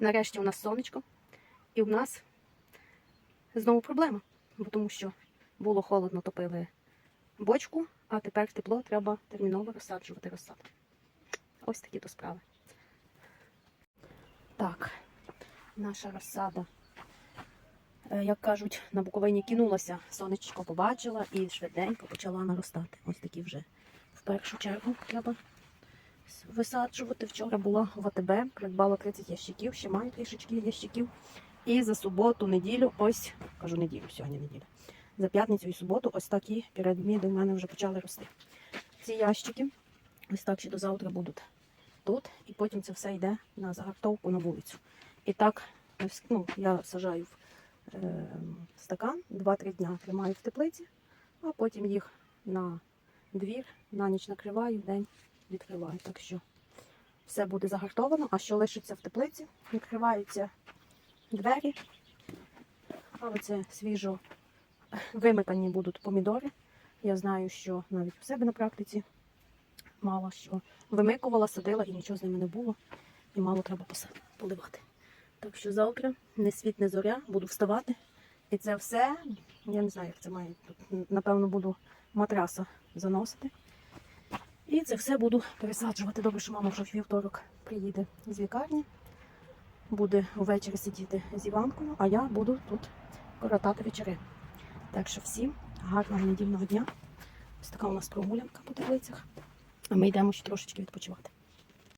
Нарешті у нас сонечко, і у нас знову проблема, бо тому що було холодно, топили бочку, а тепер тепло треба терміново розсаджувати розсаду. Ось такі то справи. Так, наша розсада, е, як кажуть, на Буковині кинулася, сонечко побачила і швиденько почала наростати. Ось такі вже в першу чергу треба висаджувати. Вчора була в АТБ, придбала 30 ящиків, ще маю трішечки ящиків. І за суботу, неділю, ось, кажу неділю, сьогодні неділя. За п'ятницю і суботу ось такі піраміди в мене вже почали рости. Ці ящики ось так ще до завтра будуть тут, і потім це все йде на загартовку на вулицю. І так, ну, я сажаю в е, стакан, 2-3 дня тримаю в теплиці, а потім їх на двір, на ніч накриваю, в день відкриваю. Так що все буде загартовано, а що лишиться в теплиці, відкриваються двері. Але це свіжо вимикані будуть помідори. Я знаю, що навіть у себе на практиці мало що вимикувала, садила і нічого з ними не було. І мало треба поливати. Так що завтра не світ, не зоря, буду вставати. І це все, я не знаю, як це має. Тут, напевно, буду матраса заносити. І це все буду пересаджувати. Добре, що мама вже в вівторок приїде з лікарні. Буде ввечері сидіти з Іванкою, а я буду тут коротати вечори. Так що всім гарного недільного дня. Ось така у нас прогулянка по теплицях. А ми йдемо ще трошечки відпочивати.